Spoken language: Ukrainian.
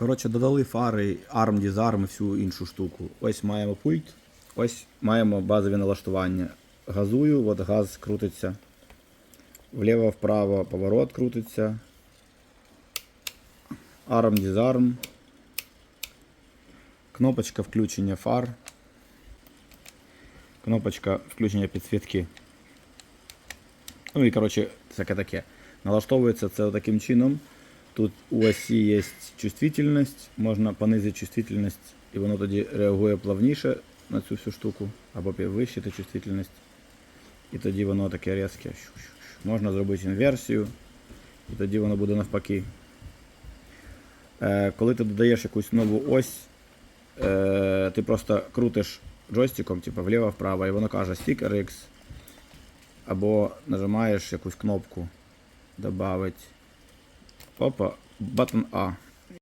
Коротше, додали фари, арм, дізарм і всю іншу штуку. Ось маємо пульт, ось маємо базові налаштування. Газую, от газ крутиться. Вліво-вправо поворот крутиться. Арм, дізарм. Кнопочка включення фар. Кнопочка включення підсвітки. Ну і коротше, всяке таке. Налаштовується це таким чином. Тут у осі є чувствительність, можна понизити чувствительність, і воно тоді реагує плавніше на цю всю штуку, або підвищити чувствительність. І тоді воно таке різке. Можна зробити інверсію, і тоді воно буде навпаки. Е, коли ти додаєш якусь нову ось, е, ти просто крутиш джойстиком, типу вліво-вправо, і воно каже Stick RX, або нажимаєш якусь кнопку Добавить. Опа, button A.